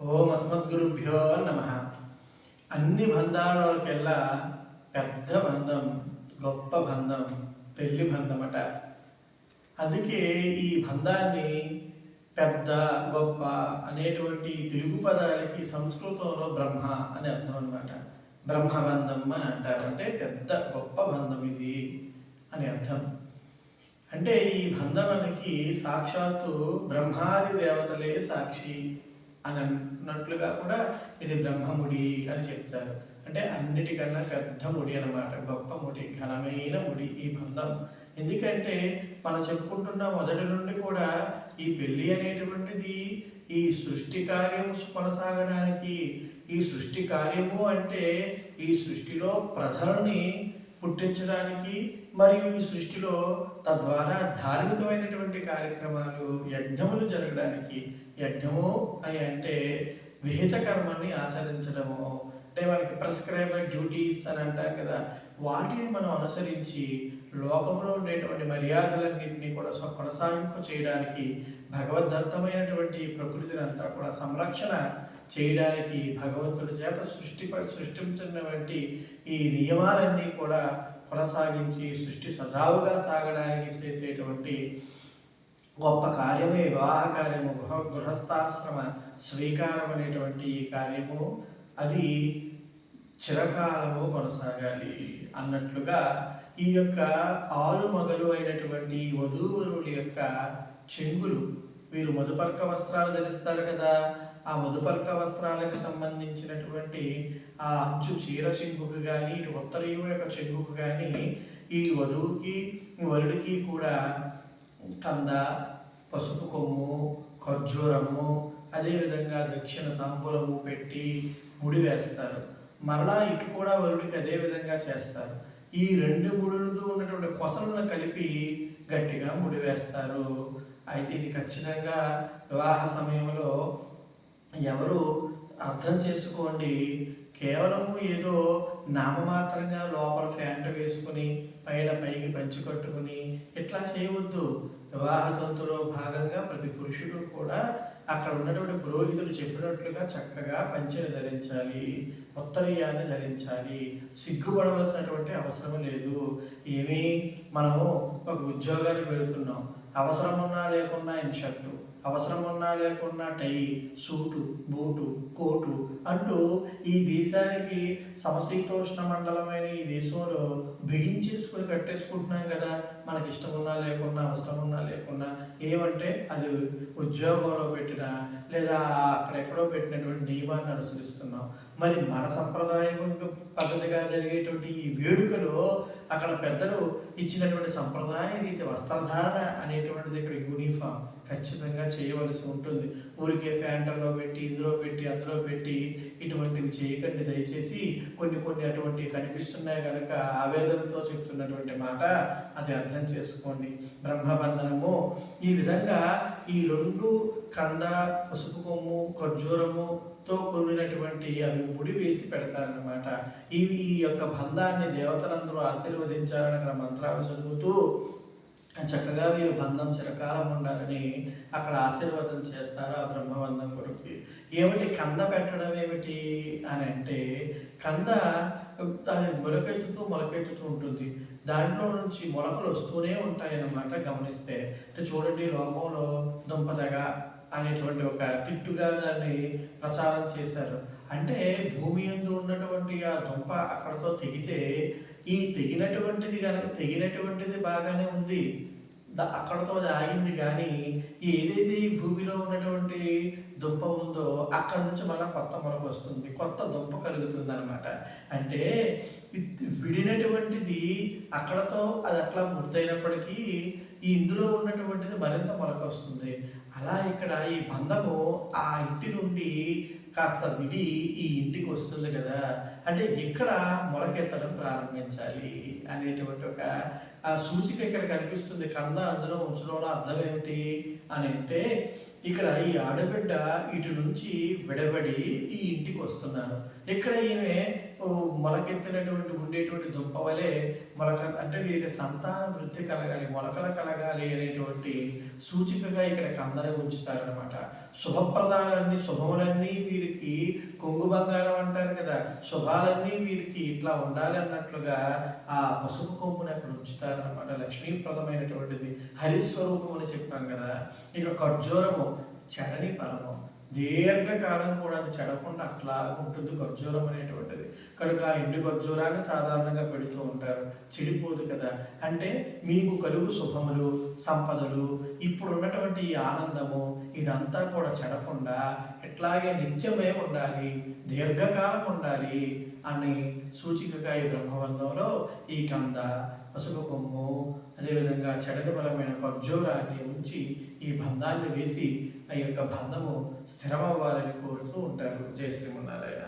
ఓం అస్మద్గురుభ్యో నమ. అన్ని బంధాలలోకెల్లా పెద్ద బంధం గొప్ప బంధం పెళ్ళి బంధమట. అందుకే ఈ బంధాన్ని పెద్ద గొప్ప అనేటువంటి తెలుగు పదాలకి సంస్కృతంలో బ్రహ్మ అని అర్థం అనమాట బ్రహ్మబంధం అని అంటారు. అంటే పెద్ద గొప్ప బంధం ఇది అని అర్థం. అంటే ఈ బంధమానికి సాక్షాత్తు బ్రహ్మాది దేవతలే సాక్షి. అని అన్నట్లు కూడా ఇది బ్రహ్మముడి అని చెప్తారు. అంటే అన్నిటికన్నా పెద్ద ముడి అన్నమాట గొప్ప ముడి ఘనమైన ముడి ఈ బంధం. ఎందుకంటే మనం చెప్పుకుంటున్న మొదటి నుండి కూడా ఈ పెళ్ళి అనేటువంటిది ఈ సృష్టి కార్యము కొనసాగడానికి ఈ సృష్టి కార్యము అంటే ఈ సృష్టిలో ప్రజల్ని పుట్టించడానికి మరియు ఈ సృష్టిలో తద్వారా ధార్మికమైనటువంటి కార్యక్రమాలు యజ్ఞములు జరగడానికి యజ్ఞము అని అంటే విహిత కర్మని ఆచరించడము అంటే మనకి ప్రిస్క్రైబర్ డ్యూటీస్ అని అంటారు కదా వాటిని మనం అనుసరించి లోకంలో ఉండేటువంటి మర్యాదలన్నింటినీ కూడా కొనసాగింపు చేయడానికి భగవద్దత్తమైనటువంటి ప్రకృతిని అంతా కూడా సంరక్షణ చేయడానికి భగవంతుడి చేత సృష్టి సృష్టించినటువంటి ఈ నియమాలన్నీ కూడా కొనసాగించి సృష్టి సజావుగా సాగడానికి చేసేటువంటి గొప్ప కార్యమే వివాహ కార్యము గృహ గృహస్థాశ్రమ స్వీకారం అనేటువంటి ఈ కార్యము. అది చిరకాలము కొనసాగాలి అన్నట్లుగా ఈ యొక్క ఆలు మొదలు అయినటువంటి వధూవరుల యొక్క చెంగులు వీరు మధుపర్క వస్త్రాలు ధరిస్తారు కదా. ఆ మధుపర్క వస్త్రాలకు సంబంధించినటువంటి ఆ అంచు చీర చెంగుకు కానీ ఇటు ఉత్తరీయం యొక్క చెంగుకు కానీ ఈ వధువుకి వరుడికి కూడా కంద పసుపు కొమ్ము ఖర్జూరము అదేవిధంగా దక్షిణ తాంబూలము పెట్టి ముడి వేస్తారు. మరలా ఇటు కూడా వరుడికి అదే విధంగా చేస్తారు. ఈ రెండు ముడులతో ఉన్నటువంటి కొసలను కలిపి గట్టిగా ముడి వేస్తారు. అయితే ఇది ఖచ్చితంగా వివాహ సమయంలో ఎవరు అర్థం చేసుకోండి. కేవలము ఏదో నామమాత్రంగా లోపల ఫ్యాంట్ వేసుకుని పైన పైకి పంచి కట్టుకుని ఇట్లా చేయవద్దు. వివాహ తంతులో భాగంగా ప్రతి పురుషుడు కూడా అక్కడ ఉన్నటువంటి పురోహితులు చెప్పినట్లుగా చక్కగా పంచెని ధరించాలి ఉత్తరీయాన్ని ధరించాలి. సిగ్గుపడవలసినటువంటి అవసరం లేదు. ఏమీ మనము ఒక ఉద్యోగానికి వెళుతున్నాం. అవసరం ఉన్నా లేకున్నా ఇన్షర్టు అవసరం ఉన్నా లేకున్నా టై సూటు బూటు కోటు అంటూ ఈ దేశానికి సమశీతోష్ణ మండలమైన ఈ దేశంలో బిగించేసుకుని కట్టేసుకుంటున్నాం కదా. మనకి ఇష్టం ఉన్నా లేకున్నా అవసరం ఉన్నా లేకున్నా ఏమంటే అది ఉద్యోగంలో పెట్టినా లేదా అక్కడెక్కడో పెట్టినటువంటి నియమాన్ని అనుసరిస్తున్నాం. మరి మన సంప్రదాయం పద్ధతిగా జరిగేటువంటి ఈ వేడుకలో అక్కడ పెద్దలు ఇచ్చినటువంటి సంప్రదాయ రీతి వస్త్రధారణ అనేటువంటిది ఇక్కడ యూనిఫామ్ ఖచ్చితంగా చేయవలసి ఉంటుంది. ఊరికే ఫ్యాంటర్లో పెట్టి ఇందులో పెట్టి అందులో పెట్టి ఇటువంటివి చేయకండి. దయచేసి కొన్ని కొన్ని అటువంటివి కనిపిస్తున్నాయి కనుక ఆవేదనతో చెప్తున్నటువంటి మాట అది అర్థం చేసుకోండి. బ్రహ్మబంధనము ఈ విధంగా ఈ రెండు కంద పసుపు కొమ్ము ఖర్జూరముతో కొనినటువంటి అవి ముడి వేసి పెడతారనమాట ఈ ఈ యొక్క బంధాన్ని దేవతలందరూ ఆశీర్వదించాలని అక్కడ మంత్రాలు చదువుతూ చక్కగా వీరు బంధం చిరకాలం ఉండాలని అక్కడ ఆశీర్వాదం చేస్తారు ఆ బ్రహ్మబంధం కొరకు ఏమిటి కంద పెట్టడం ఏమిటి అని అంటే కంద దాని మొలకెత్తుతూ మొలకెత్తుతూ ఉంటుంది. దాంట్లో నుంచి మొలకలు వస్తూనే ఉంటాయన్నమాట గమనిస్తే. అంటే చూడండి లోకంలో దుంపదగ అనేటువంటి ఒక తిట్టుగా దాన్ని ప్రచారం చేశారు. అంటే భూమి ఎందు ఉన్నటువంటి ఆ దుంప అక్కడతో తెగితే ఈ తెగినటువంటిది కనుక తెగినటువంటిది బాగానే ఉంది. అక్కడతో అది ఆగింది కానీ ఏదైతే ఈ భూమిలో ఉన్నటువంటి దుంప ఉందో అక్కడ నుంచి మళ్ళీ కొత్త మొలకు వస్తుంది. కొత్త దుంప కలుగుతుంది అనమాట అంటే విడినటువంటిది అక్కడతో అది అట్లా మృతైనప్పటికీ ఈ ఇందులో ఉన్నటువంటిది మరింత మొలకొస్తుంది అలా ఇక్కడ ఈ బంధము ఆ ఇంటి నుండి కాస్త విడి ఈ ఇంటికి వస్తుంది కదా. అంటే ఇక్కడ మొలకెత్తడం ప్రారంభించాలి అనేటువంటి ఒక ఆ సూచిక ఇక్కడ కనిపిస్తుంది. కంద అందులో ఉంచడంలో అర్థం ఏమిటి అని అంటే ఇక్కడ ఈ ఆడబిడ్డ ఇటు నుంచి విడబడి ఈ ఇంటికి వస్తున్నారు ఇక్కడ ఈమె మొలకెత్తినటువంటి ఉండేటువంటి దుంప వలె మొలక అంటే వీరికి సంతాన వృద్ధి కలగాలి మొలకలు కలగాలి అనేటువంటి సూచికగా ఇక్కడ కందర ఉంచుతారనమాట శుభప్రదాలన్నీ శుభములన్నీ వీరికి కొంగు బంగారం అంటారు కదా శుభాలన్నీ వీరికి ఇట్లా ఉండాలి అన్నట్లుగా ఆ పసుపు కొమ్ముని అక్కడ ఉంచుతారనమాట లక్ష్మీప్రదమైనటువంటిది హరిస్వరూపం అని చెప్పాం కదా ఇక ఖర్జూరము చరణి ఫలము దీర్ఘకాలం కూడా అది చెడకుండా అట్లా ఉంటుంది. ఖర్జూరం అనేటువంటిది. కనుక ఆ ఎండు ఖర్జూరాన్ని సాధారణంగా పెడుతూ ఉంటారు. చెడిపోదు కదా. అంటే మీకు కలుగు శుభములు సంపదలు ఇప్పుడు ఉన్నటువంటి ఈ ఆనందము ఇదంతా కూడా చెడకుండా ఎట్లాగే నిత్యమే ఉండాలి దీర్ఘకాలం ఉండాలి అని సూచికగా ఈ బ్రహ్మబంధంలో ఈ కంద పసుపు కొమ్ము అదేవిధంగా చెడటి బలమైన ఖర్జూరాన్ని ఉంచి ఈ బంధాన్ని వేసి ఆ యొక్క బంధము స్థిరమవ్వాలని కోరుతూ ఉంటారు జయ శ్రీమన్నారాయణ